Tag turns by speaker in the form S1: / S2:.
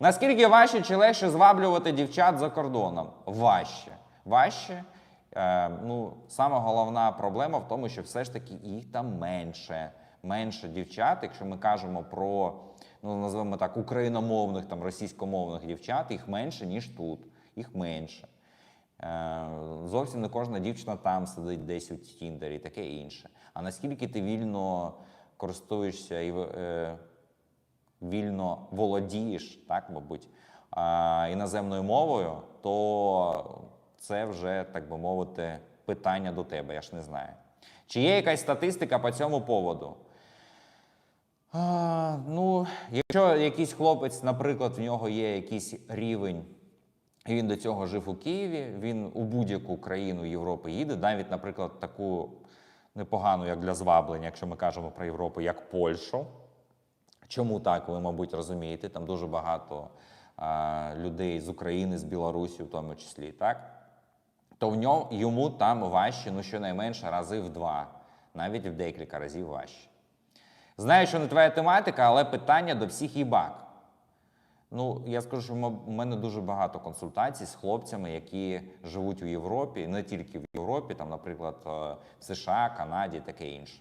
S1: Наскільки важче чи легше зваблювати дівчат за кордоном? Важче. Важче. Е, ну, саме головна проблема в тому, що все ж таки їх там менше. Менше дівчат, якщо ми кажемо про, ну називаємо так, україномовних, там російськомовних дівчат, їх менше, ніж тут. Їх менше. Е, зовсім не кожна дівчина там сидить десь у Тіндері і таке інше. А наскільки ти вільно користуєшся і е, вільно володієш, так, мабуть, іноземною мовою, то це вже, так би мовити, питання до тебе, я ж не знаю. Чи є якась статистика по цьому поводу? А, ну, якщо якийсь хлопець, наприклад, в нього є якийсь рівень, і він до цього жив у Києві, він у будь-яку країну Європи їде, навіть, наприклад, таку непогану, як для зваблення, якщо ми кажемо про Європу, як Польщу. Чому так, ви, мабуть, розумієте, там дуже багато а, людей з України, з Білорусі, в тому числі, так? То в ньому йому там важче, ну щонайменше рази в два, навіть в декілька разів важче. Знаю, що не твоя тематика, але питання до всіх їбак. Ну, я скажу, що у мене дуже багато консультацій з хлопцями, які живуть у Європі, не тільки в Європі, там, наприклад, е, в США, Канаді, таке інше.